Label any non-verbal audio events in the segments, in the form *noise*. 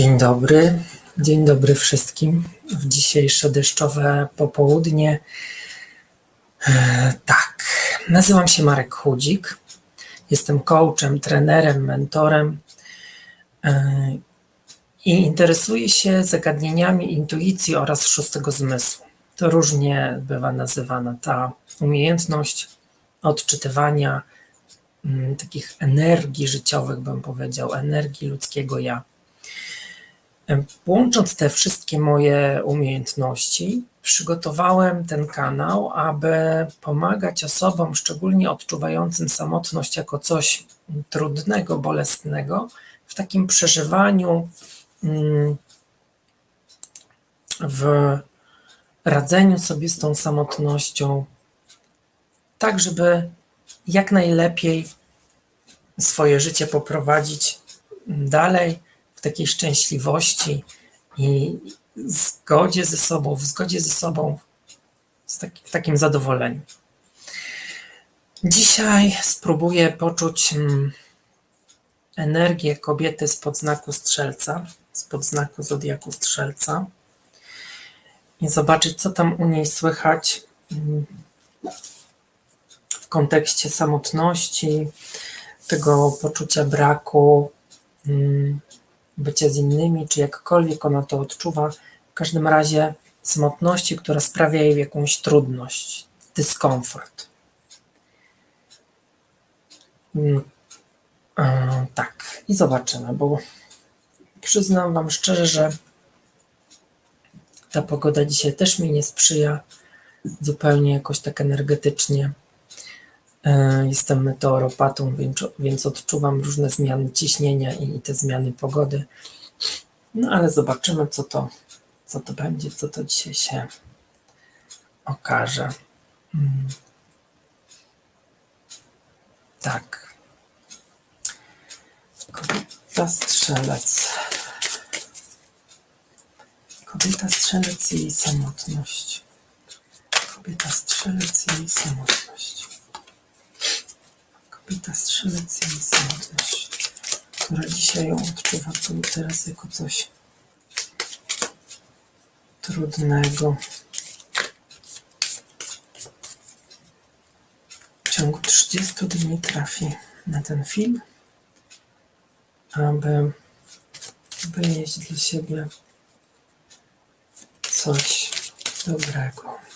Dzień dobry, dzień dobry wszystkim. W dzisiejsze deszczowe popołudnie. E, tak, nazywam się Marek Chudzik. Jestem coachem, trenerem, mentorem e, i interesuję się zagadnieniami intuicji oraz szóstego zmysłu. To różnie bywa nazywana ta umiejętność odczytywania mm, takich energii życiowych, bym powiedział, energii ludzkiego ja. Łącząc te wszystkie moje umiejętności, przygotowałem ten kanał, aby pomagać osobom, szczególnie odczuwającym samotność jako coś trudnego, bolesnego, w takim przeżywaniu, mm, w radzeniu sobie z tą samotnością, tak żeby jak najlepiej swoje życie poprowadzić dalej takiej szczęśliwości i zgodzie ze sobą, w zgodzie ze sobą, taki, w takim zadowoleniu. Dzisiaj spróbuję poczuć mm, energię kobiety z podznaku strzelca, z podznaku zodiaku strzelca i zobaczyć, co tam u niej słychać mm, w kontekście samotności, tego poczucia braku, bycie z innymi, czy jakkolwiek ona to odczuwa, w każdym razie samotności, która sprawia jej jakąś trudność, dyskomfort. Mm, e, tak, i zobaczymy, bo przyznam Wam szczerze, że ta pogoda dzisiaj też mi nie sprzyja zupełnie jakoś tak energetycznie. E, jestem meteoropatą, więc, odczuwam różne zmiany ciśnienia i te zmiany pogody. No ale zobaczymy, co to, co to będzie, co to dzisiaj się okaże. Hmm. Tak. Kobieta strzelec. Kobieta strzelec i jej samotność. Kobieta strzelec i jej samotność. Kobieta strzelec i która dzisiaj ją odczuwa tu teraz jako coś trudnego. W ciągu 30 dni trafi na ten film, aby wynieść dla siebie coś dobrego.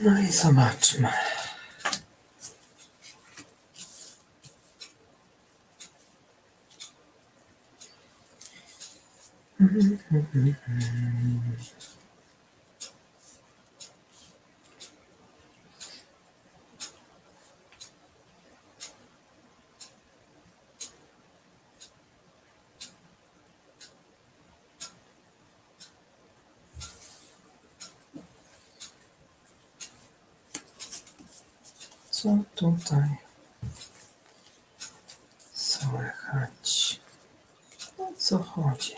No i zobaczmy. Co tutaj słychać? O co chodzi?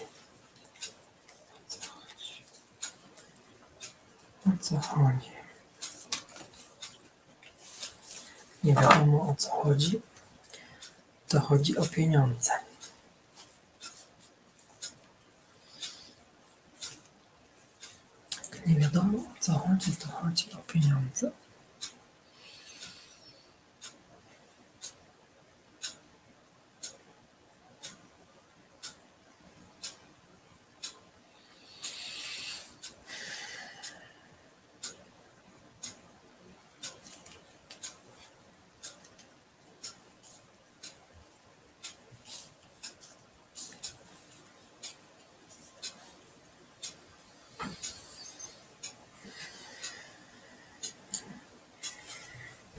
O co chodzi? O co chodzi? Nie wiadomo o co chodzi. To chodzi o pieniądze. Nie wiadomo o co chodzi, to chodzi o pieniądze.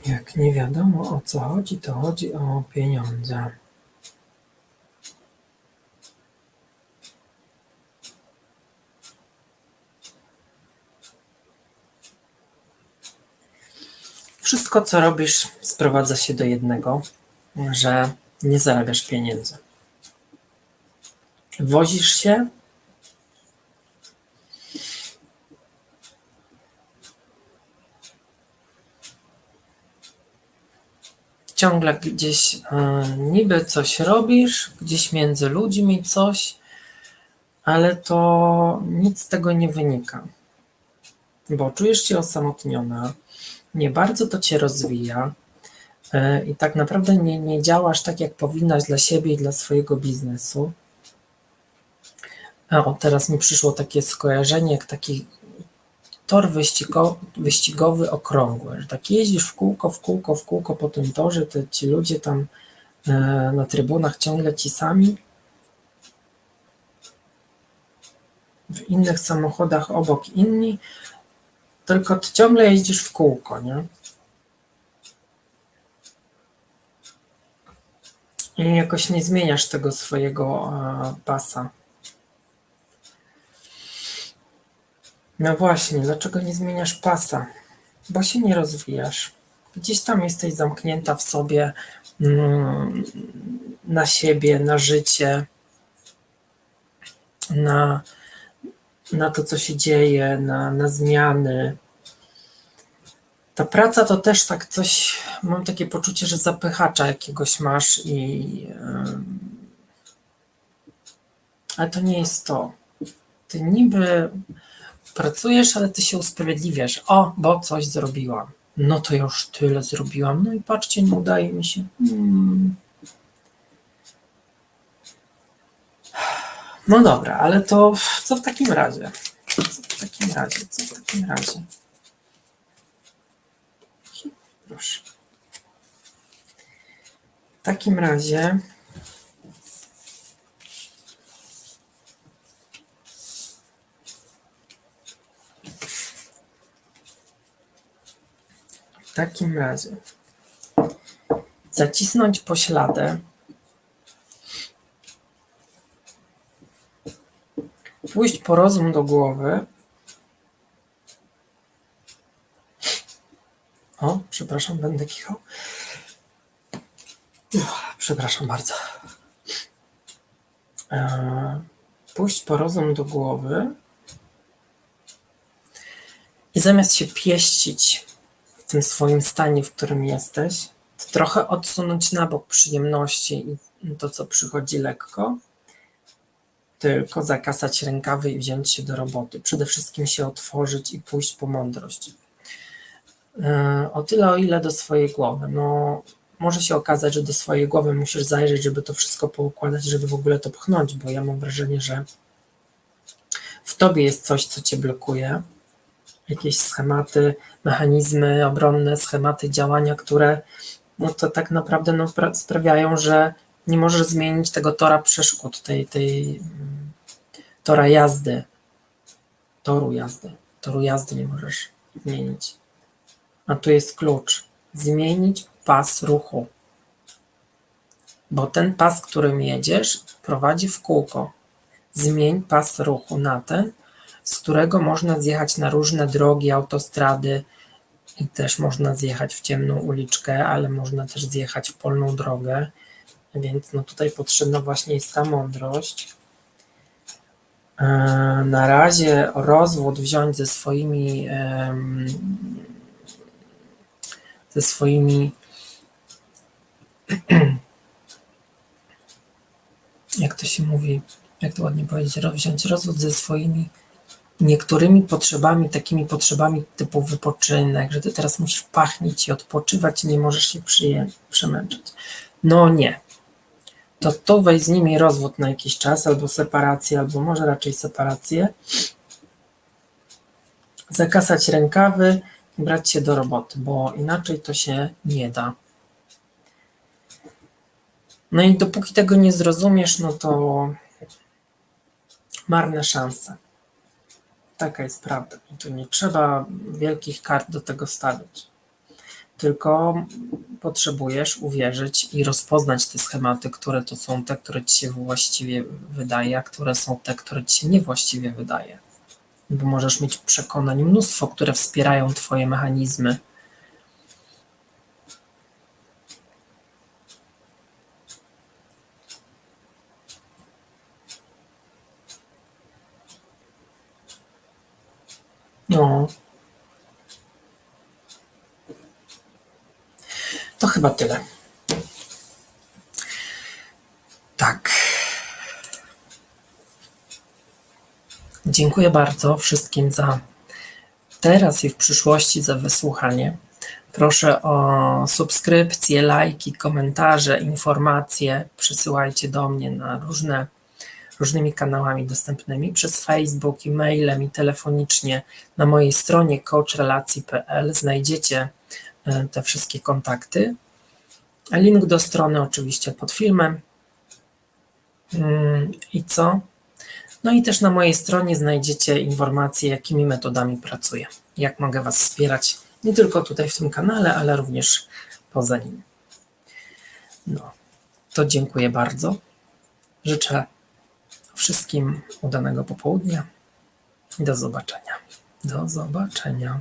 Jak nie wiadomo o co chodzi, to chodzi o pieniądze Wszystko, co robisz, sprowadza się do jednego, że nie zarabiasz pieniędzy. Wozisz się ciągle gdzieś e, niby coś robisz, gdzieś między ludźmi coś, ale to nic z tego nie wynika, bo czujesz się osamotniona, nie bardzo to cię rozwija e, i tak naprawdę nie, nie działasz tak, jak powinnaś dla siebie i dla swojego biznesu. O, teraz mi przyszło takie skojarzenie, jak taki tor wyścigo, wyścigowy okrągły, że tak jeździsz w kółko, w kółko, w kółko po tym torze, te, ci ludzie tam e, na trybunach ciągle ci sami, w innych samochodach obok inni, tylko ty ciągle jeździsz w kółko, nie? I jakoś nie zmieniasz tego swojego e, pasa. No właśnie, dlaczego nie zmieniasz pasa? Bo się nie rozwijasz. Gdzieś tam jesteś zamknięta w sobie, mm, na siebie, na życie, na, na to, co się dzieje, na, na zmiany. Ta praca to też tak coś, mam takie poczucie, że zapychacza jakiegoś masz i. ale to nie jest to. Ty niby pracujesz, ale ty się usprawiedliwiasz. O, bo coś zrobiłam. No to już tyle zrobiłam. No i patrzcie, nie udaje mi się. Hmm. No dobra, ale to co w takim razie? Co w takim razie? Co w takim razie? Proszę. W takim razie w takim razie zacisnąć pośladę pójść po rozum do głowy. O, przepraszam, będę kichał. Przepraszam bardzo. Eee, Pójść po rozum do głowy i zamiast się pieścić tym swoim stanie, w którym jesteś, trochę odsunąć na bok przyjemności i to, co przychodzi lekko tylko zakasać rękawy i wziąć się do roboty. Przede wszystkim się otworzyć i pójść po mądrość. Yy, O tyle, o ile do swojej głowy. No, może się okazać, że do swojej głowy musisz zajrzeć, żeby to wszystko poukładać, żeby w ogóle to pchnąć, bo ja mam wrażenie, że w tobie jest coś, co cię blokuje. Jakieś schematy, mechanizmy obronne, schematy działania, które no to tak naprawdę no, pra- sprawiają, że nie możesz zmienić tego tora przeszkód, tej, tej mm, tora jazdy, toru jazdy, toru jazdy nie możesz zmienić. A tu jest klucz. Zmienić pas ruchu. Bo ten pas, którym jedziesz, prowadzi w kółko. Zmień pas ruchu na ten, z którego można zjechać na różne drogi, autostrady i też można zjechać w ciemną uliczkę, ale można też zjechać w polną drogę więc no tutaj potrzebna właśnie jest ta mądrość. E, Na razie rozwód wziąć ze swoimi ze swoimi *clears throat* jak to się mówi, jak to ładnie powiedzieć, wziąć rozwód ze swoimi niektórymi potrzebami, takimi potrzebami typu wypoczynek, że ty teraz musisz pachnić i odpoczywać nie możesz się przyje- przemęczać. No nie, to tu weź z nimi rozwód na jakiś czas, albo separację, albo może raczej separację. Zakasać rękawy brać się do roboty, bo inaczej to się nie da. No i dopóki tego nie zrozumiesz, no to marne szanse. Taka jest prawda. Tu nie trzeba wielkich kart do tego stawiać. Tylko potrzebujesz uwierzyć i rozpoznać te schematy, które to są te, które ci się właściwie wydaje, a które są te, które ci się niewłaściwie wydaje. Bo możesz mieć przekonań mnóstwo, które wspierają twoje mechanizmy. No. To chyba tyle. Tak. Dziękuję bardzo wszystkim za teraz i w przyszłości za wysłuchanie. Proszę o subskrypcje, lajki, komentarze, informacje. Przysyłajcie do mnie na różne, różnymi kanałami dostępnymi przez Facebook, e-mailem i telefonicznie. Na mojej stronie coachrelacji.pl znajdziecie e, te wszystkie kontakty. Link do strony oczywiście pod filmem. Mm, I co? No i też na mojej stronie znajdziecie informacje, jakimi metodami pracuję, jak mogę Was wspierać, nie tylko tutaj w tym kanale, ale również poza nim. No, to dziękuję bardzo. Życzę wszystkim udanego popołudnia i do zobaczenia. Do zobaczenia.